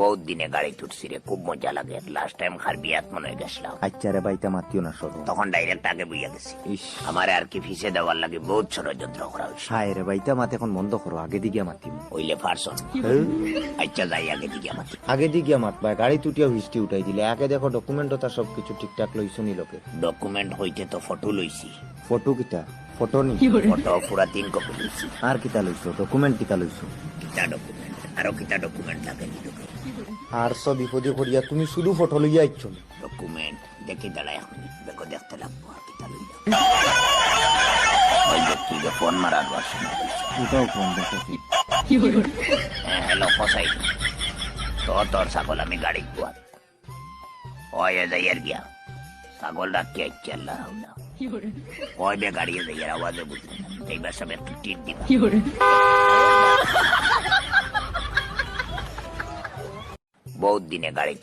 বহুত দিনে গাড়ি তুটছি রে খুব মজা লাগে। লাস্ট টাইম খার বিয়াত মনে হয় গেছিলাম আচ্ছা রে বাইতা মাতিও না সরো তখন ডাইরেক্ট আগে বুঝা গেছি। ইস। আমার আর কি ফিসে দেওয়ার লাগে বহুত ষড়যন্ত্র করা হয়েছে। হায় রে বাইতা মাত এখন বন্ধ করো আগে দিকে মাতিম হইলে পারছন হেই, আচ্ছা যাই আগে দিকে আমার আগে দিকে মাত ভাই গাড়ি তুটিয়া হিস্ট্রি উঠাই দিলে। আগে দেখো ডকুমেন্টও সব কিছু ঠিকঠাক লইছো নি লোকে। ডকুমেন্ট হইতে তো ফটো লইছি। ফটো কিটা ফটো নি? ফটো পুরা তিন কপি লইছি। আর কিটা লইছো? ডকুমেন্ট কিটা লইছো? কিতা ডকুমেন্ট আরও কিতা ডকুমেন্ট লাগে নি আর সব বিপদে করিয়া তুমি শুধু ফটো লইয়া আইছো ডকুমেন্ট দেখি দাঁড়ায় এখন। দেখো দেখতে লাগবো আর কিতা লইলা ওই যে ফোন মারার হইছে। এটাও ফোন দেখেছি হ্যাঁ হ্যালো কসাই। তো তোর ছাগল আমি গাড়ি কুয়ার ওই যাই আর গিয়া ছাগল রাখি আইছে আল্লাহ ওই বে গাড়ি যাই আর আওয়াজে বুঝতে না। এইবার সব একটু টিপ দিবা। বহুত দিনে গাড়ি